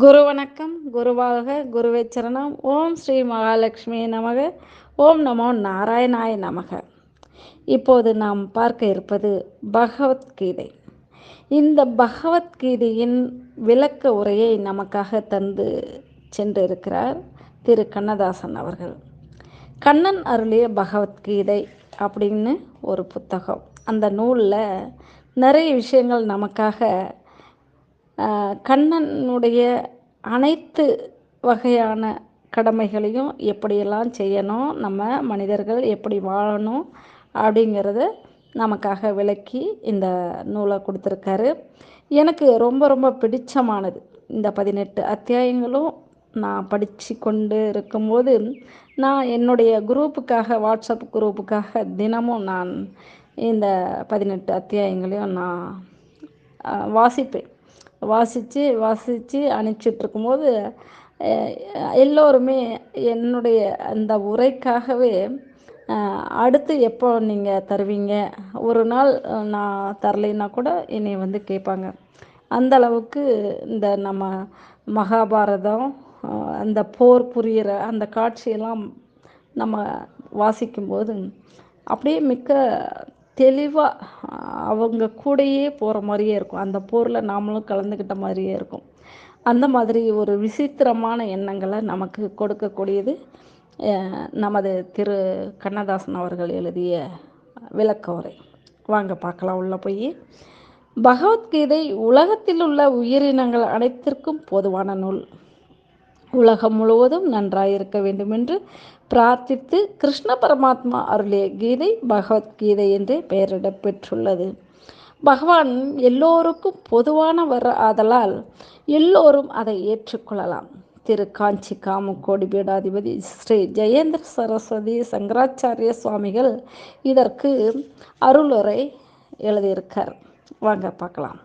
குரு வணக்கம் குருவாக குருவே சரணம். ஓம் ஸ்ரீ மகாலட்சுமி நமக ஓம் நமோ நாராயணாய நமக. இப்போது நாம் பார்க்க இருப்பது பகவத்கீதை. இந்த பகவத்கீதையின் விளக்க உரையை நமக்காக தந்து சென்றிருக்கிறார் திரு கண்ணதாசன் அவர்கள். கண்ணன் அருளிய பகவத்கீதை அப்படின்னு ஒரு புத்தகம். அந்த நூலில் நிறைய விஷயங்கள் நமக்காக கண்ணனுடைய அனைத்து வகையான கடமைகளையும் எப்படியெல்லாம் செய்யணும் நம்ம மனிதர்கள் எப்படி வாழணும் அப்படிங்கிறத நமக்காக விளக்கி இந்த நூலை கொடுத்துருக்காரு. எனக்கு ரொம்ப ரொம்ப பிடிச்சமானது. இந்த பதினெட்டு அத்தியாயங்களும் நான் படித்து கொண்டு இருக்கும்போது நான் என்னுடைய குரூப்புக்காக வாட்ஸ்அப் குரூப்புக்காக தினமும் நான் இந்த பதினெட்டு அத்தியாயங்களையும் நான் வாசிப்பேன். வாசித்து வாசித்து அனுப்பிச்சிட்ருக்கும்போது எல்லோருமே என்னுடைய அந்த உரைக்காகவே அடுத்து எப்போ நீங்கள் தருவீங்க? ஒரு நாள் நான் தரலைன்னா கூட என்னை வந்து கேட்பாங்க. அந்த அளவுக்கு இந்த நம்ம மகாபாரதம் அந்த போர் புரிகிற அந்த காட்சியெல்லாம் நம்ம வாசிக்கும்போது அப்படியே மிக்க தெளிவாக அவங்க கூடயே போகிற மாதிரியே இருக்கும். அந்த போரில் நாமளும் கலந்துக்கிட்ட மாதிரியே இருக்கும். அந்த மாதிரி ஒரு விசித்திரமான எண்ணங்களை நமக்கு கொடுக்கக்கூடியது நமது திரு கண்ணதாசன் அவர்கள் எழுதிய விளக்க உரை வாங்க பார்க்கலாம். உள்ளே போய். பகவத்கீதை உலகத்தில் உள்ள உயிரினங்கள் அனைத்திற்கும் பொதுவான நூல். உலகம் முழுவதும் நன்றாயிருக்க வேண்டுமென்று பிரார்த்தித்து கிருஷ்ண பரமாத்மா அருளிய கீதை பகவத்கீதை என்றே பெயரிடப் பெற்றுள்ளது. பகவான் எல்லோருக்கும் பொதுவான வர ஆதலால் எல்லோரும் அதை ஏற்றுக்கொள்ளலாம். திரு காஞ்சி காமக்கோடி பீடாதிபதி ஸ்ரீ ஜெயேந்திர சரஸ்வதி சங்கராச்சாரிய சுவாமிகள் இதற்கு அருளுரை எழுதியிருக்கார். வாங்க பார்க்கலாம்.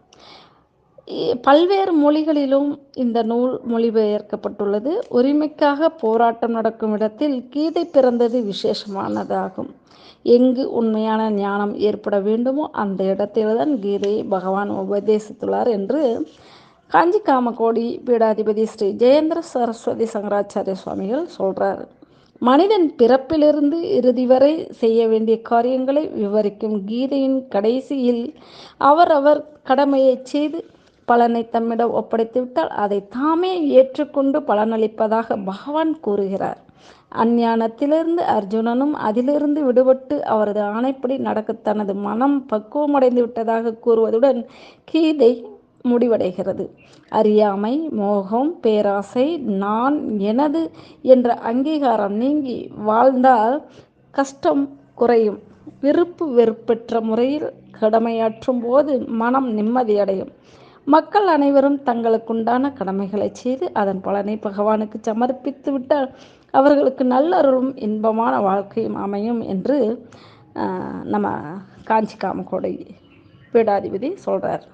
பல்வேறு மொழிகளிலும் இந்த நூல் மொழிபெயர்க்கப்பட்டுள்ளது. உரிமைக்காக போராட்டம் நடக்கும் இடத்தில் கீதை பிறந்தது விசேஷமானதாகும். எங்கு உண்மையான ஞானம் ஏற்பட வேண்டுமோ அந்த இடத்தில்தான் கீதையை பகவான் உபதேசித்துள்ளார் என்று காஞ்சி காமகோடி பீடாதிபதி ஸ்ரீ ஜெயேந்திர சரஸ்வதி சங்கராச்சாரிய சுவாமிகள் சொல்றார். மனிதன் பிறப்பிலிருந்து இறுதி வரை செய்ய வேண்டிய காரியங்களை விவரிக்கும் கீதையின் கடைசியில் அவரவர் கடமையை செய்து பலனை தம்மிடம் ஒப்படைத்துவிட்டால் அதை தாமே ஏற்றுக்கொண்டு பலனளிப்பதாக பகவான் கூறுகிறார். அஞ்ஞானத்திலிருந்து அர்ஜுனனும் அதிலிருந்து விடுபட்டு அவரது ஆணைப்படி நடக்க தனது மனம் பக்குவமடைந்து விட்டதாக கூறுவதுடன் கீதை முடிவடைகிறது. அறியாமை மோகம் பேராசை நான் எனது என்ற அங்கீகாரம் நீங்கி வாழ்ந்தால் கஷ்டம் குறையும். விருப்பு வெறுப்பெற்ற முறையில் கடமையாற்றும் போது மனம் நிம்மதியடையும். மக்கள் அனைவரும் தங்களுக்குண்டான கடமைகளை செய்து அதன் பலனை பகவானுக்கு சமர்ப்பித்து விட்டால் அவர்களுக்கு நல்லருளும் இன்பமான வாழ்க்கையும் அமையும் என்று நம்ம காஞ்சி காமக்கோடை பீடாதிபதி சொல்கிறார்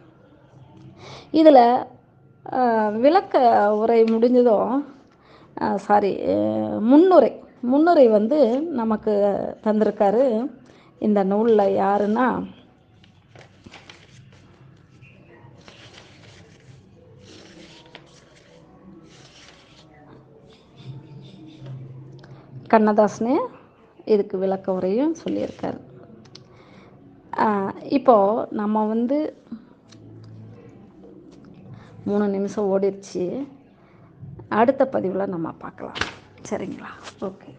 இதில் விளக்க உரை முடிஞ்சதும் சாரி முன்னுரை முன்னுரை வந்து நமக்கு தந்திருக்காரு இந்த நூலில் யாருன்னா கண்ணதாசனே இதுக்கு விளக்க உரையும் சொல்லியிருக்காரு. இப்போ நம்ம வந்து மூணு நிமிஷம் ஓடிடுச்சு அடுத்த பதிவில் நம்ம பார்க்கலாம். சரிங்களா? ஓகே.